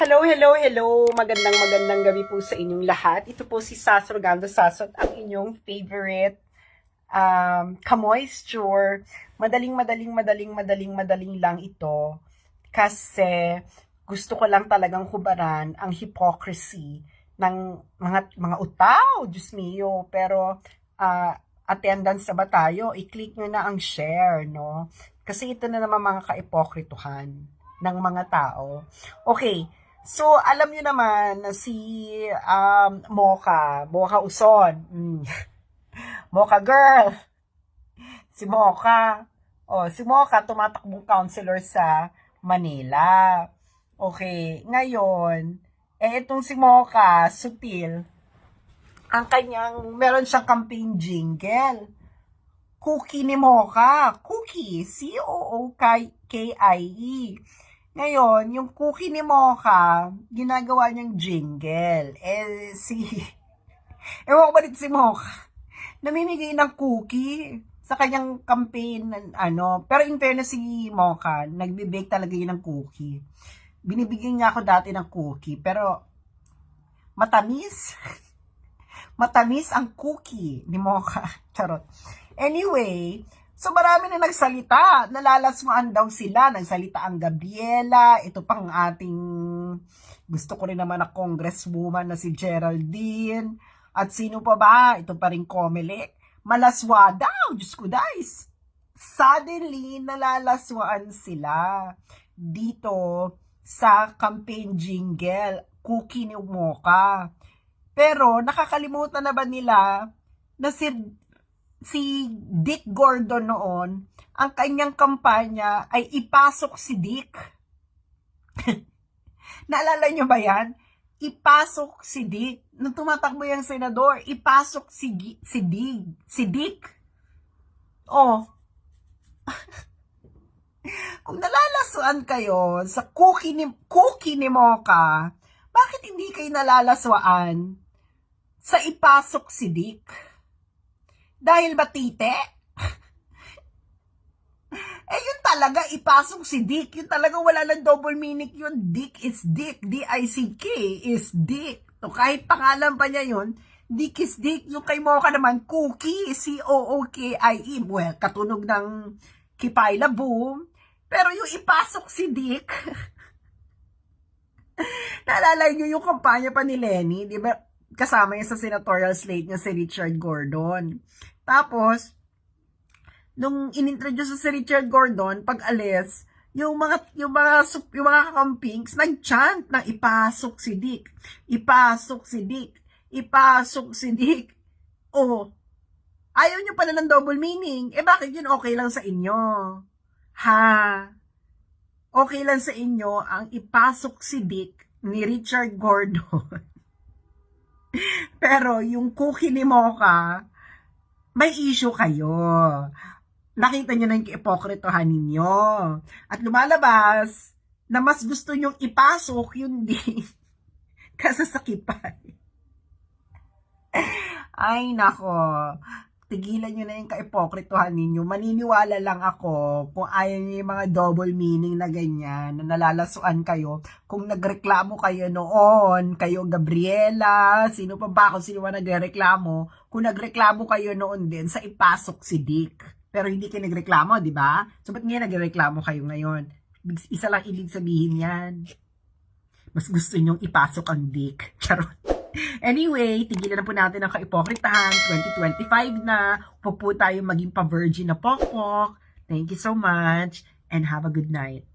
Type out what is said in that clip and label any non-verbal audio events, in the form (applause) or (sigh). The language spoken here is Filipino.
Hello, hello, hello. Magandang magandang gabi po sa inyong lahat. Ito po si Sas Rogando Sasot, ang inyong favorite um, ka-moisture. Madaling, madaling, madaling, madaling, madaling lang ito. Kasi gusto ko lang talagang hubaran ang hypocrisy ng mga mga utaw, Diyos mio. Pero ah, attendance sa ba tayo? I-click nyo na ang share, no? Kasi ito na naman mga kaipokrituhan ng mga tao. Okay, so alam niyo naman na si um, Mocha, Mocha Uson, mm. (laughs) Mocha Girl, (laughs) si Mocha, oh, si Mocha tumatakbong counselor sa Manila. Okay, ngayon, eh itong si Mocha, sutil, ang kanyang, meron siyang campaign jingle. Cookie ni Mocha. Cookie. C-O-O-K-I-E. Ngayon, yung cookie ni Mocha, ginagawa niyang jingle. Eh, si... (laughs) Ewan ko ba si Mocha? Namimigay ng cookie sa kanyang campaign, ano. Pero in fairness si Mocha, nagbe-bake talaga yun ng cookie. Binibigyan niya ako dati ng cookie, pero matamis. (laughs) matamis ang cookie ni Mocha. (laughs) Charot. Anyway, so marami na nagsalita. Nalalasmaan daw sila. Nagsalita ang Gabriela. Ito pang ating gusto ko rin naman na congresswoman na si Geraldine. At sino pa ba? Ito pa rin Comelec. Malaswa daw. Diyos ko, guys. Suddenly, nalalaswaan sila dito sa campaign jingle. Cookie ni Mocha. Pero nakakalimutan na ba nila na si si Dick Gordon noon, ang kanyang kampanya ay ipasok si Dick. (laughs) Naalala nyo ba yan? Ipasok si Dick. Nung tumatakbo yung senador, ipasok si, si Dick. Si Dick. Oh. (laughs) Kung nalalaswaan kayo sa cookie ni, cookie ni Mocha, bakit hindi kayo nalalaswaan sa ipasok si Dick? Dahil ba tite? (laughs) eh yun talaga, ipasok si Dick. Yun talaga wala ng double meaning yun. Dick is Dick. D-I-C-K is Dick. So kahit pangalan pa niya yun, Dick is Dick. Yung kay Mocha naman, Cookie. C-O-O-K-I-E. Well, katunog ng Kipayla Boom. Pero yung ipasok si Dick, (laughs) naalala niyo yung kampanya pa ni Lenny, di ba? Kasama niya sa senatorial slate niya si Richard Gordon. Tapos, nung inintroduce si Richard Gordon, pag alis, yung mga yung mga yung mga kakampings nag-chant na ipasok si Dick. Ipasok si Dick. Ipasok si Dick. Oh. Ayaw niyo pala ng double meaning. Eh bakit yun okay lang sa inyo? Ha? Okay lang sa inyo ang ipasok si Dick ni Richard Gordon. (laughs) (laughs) Pero yung cookie ni Mocha, may issue kayo. Nakita nyo na yung kipokritohan ninyo. At lumalabas na mas gusto nyong ipasok yun din (laughs) kasasakipan. Ay, nako. Tigilan nyo na yung kaipokritohan ninyo. Maniniwala lang ako kung ayaw nyo yung mga double meaning na ganyan, na nalalasuan kayo. Kung nagreklamo kayo noon, kayo Gabriela, sino pa ba kung sino ba nagreklamo, kung nagreklamo kayo noon din sa ipasok si Dick. Pero hindi kayo nagreklamo, di ba? So, ba't ngayon nagreklamo kayo ngayon? Isa lang ibig sabihin yan. Mas gusto nyong ipasok ang Dick. Charot. (laughs) Anyway, tigilan na po natin ang kaipokritahan. 2025 na. Huwag po tayo maging pa-virgin na pokpok. Thank you so much and have a good night.